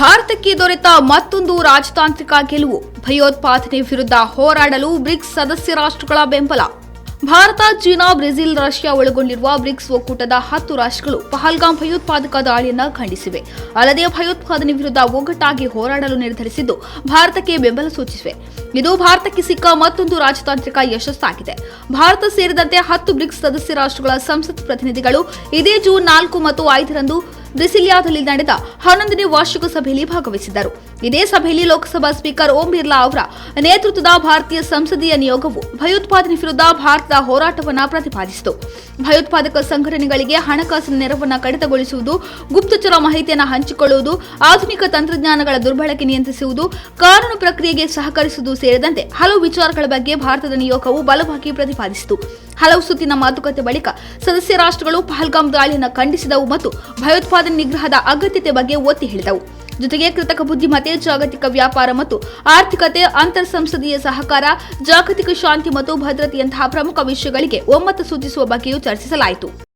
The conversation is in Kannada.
ಭಾರತಕ್ಕೆ ದೊರೆತ ಮತ್ತೊಂದು ರಾಜತಾಂತ್ರಿಕ ಗೆಲುವು. ಭಯೋತ್ಪಾದನೆ ವಿರುದ್ಧ ಹೋರಾಡಲು ಬ್ರಿಕ್ಸ್ ಸದಸ್ಯ ರಾಷ್ಟ್ರಗಳ ಬೆಂಬಲ. ಭಾರತ, ಚೀನಾ, ಬ್ರೆಜಿಲ್, ರಷ್ಯಾ ಒಳಗೊಂಡಿರುವ ಬ್ರಿಕ್ಸ್ ಒಕ್ಕೂಟದ ಹತ್ತು ರಾಷ್ಟ್ರಗಳು ಪಹಲ್ಗಾಂ ಭಯೋತ್ಪಾದಕ ದಾಳಿಯನ್ನು ಖಂಡಿಸಿವೆ. ಅಲ್ಲದೆ ಭಯೋತ್ಪಾದನೆ ವಿರುದ್ಧ ಒಗ್ಗಟ್ಟಾಗಿ ಹೋರಾಡಲು ನಿರ್ಧರಿಸಿದ್ದು ಭಾರತಕ್ಕೆ ಬೆಂಬಲ ಸೂಚಿಸಿವೆ. ಇದು ಭಾರತಕ್ಕೆ ಸಿಕ್ಕ ಮತ್ತೊಂದು ರಾಜತಾಂತ್ರಿಕ ಯಶಸ್ಸಾಗಿದೆ. ಭಾರತ ಸೇರಿದಂತೆ ಹತ್ತು ಬ್ರಿಕ್ಸ್ ಸದಸ್ಯ ರಾಷ್ಟ್ರಗಳ ಸಂಸತ್ ಪ್ರತಿನಿಧಿಗಳು ಇದೇ ಜೂನ್ ನಾಲ್ಕು ಮತ್ತು ಐದರಂದು ಬ್ರಿಸಿಲಿಯಾದಲ್ಲಿ ನಡೆದ ಹನ್ನೊಂದನೇ ವಾರ್ಷಿಕ ಸಭೆಯಲ್ಲಿ ಭಾಗವಹಿಸಿದ್ದರು. ಇದೇ ಸಭೆಯಲ್ಲಿ ಲೋಕಸಭಾ ಸ್ಪೀಕರ್ ಓಂ ಬಿರ್ಲಾ ಅವರ ನೇತೃತ್ವದ ಭಾರತೀಯ ಸಂಸದೀಯ ನಿಯೋಗವು ಭಯೋತ್ಪಾದನೆ ವಿರುದ್ಧ ಭಾರತದ ಹೋರಾಟವನ್ನ ಪ್ರತಿಪಾದಿಸಿತು. ಭಯೋತ್ಪಾದಕ ಸಂಘಟನೆಗಳಿಗೆ ಹಣಕಾಸಿನ ನೆರವನ್ನು ಕಡಿತಗೊಳಿಸುವುದು, ಗುಪ್ತಚರ ಮಾಹಿತಿಯನ್ನು ಹಂಚಿಕೊಳ್ಳುವುದು, ಆಧುನಿಕ ತಂತ್ರಜ್ಞಾನಗಳ ದುರ್ಬಳಕೆ ನಿಯಂತ್ರಿಸುವುದು, ಕಾನೂನು ಪ್ರಕ್ರಿಯೆಗೆ ಸಹಕರಿಸುವುದು ಸೇರಿದಂತೆ ಹಲವು ವಿಚಾರಗಳ ಬಗ್ಗೆ ಭಾರತದ ನಿಯೋಗವು ಬಲವಾಗಿ ಪ್ರತಿಪಾದಿಸಿತು. ಹಲವು ಸುತ್ತಿನ ಮಾತುಕತೆ ಬಳಿಕ ಸದಸ್ಯ ರಾಷ್ಟ್ರಗಳು ಪಹಲ್ಗಾಮ್ ದಾಳಿಯನ್ನು ಖಂಡಿಸಿದವು ಮತ್ತು ಭಯೋತ್ಪಾದನೆ ನಿಗ್ರಹದ ಅಗತ್ಯತೆ ಬಗ್ಗೆ ಒತ್ತಿ ಹೇಳಿದವು. ಜೊತೆಗೆ ಕೃತಕ ಬುದ್ಧಿಮತ್ತೆ, ಜಾಗತಿಕ ವ್ಯಾಪಾರ ಮತ್ತು ಆರ್ಥಿಕತೆ ಅಂತರ್ ಸಂಸದೀಯ ಸಹಕಾರ, ಜಾಗತಿಕ ಶಾಂತಿ ಮತ್ತು ಭದ್ರತೆಯಂತಹ ಪ್ರಮುಖ ವಿಷಯಗಳಿಗೆ ಒಮ್ಮತ ಸೂಚಿಸುವ ಬಗ್ಗೆಯೂ ಚರ್ಚಿಸಲಾಯಿತು.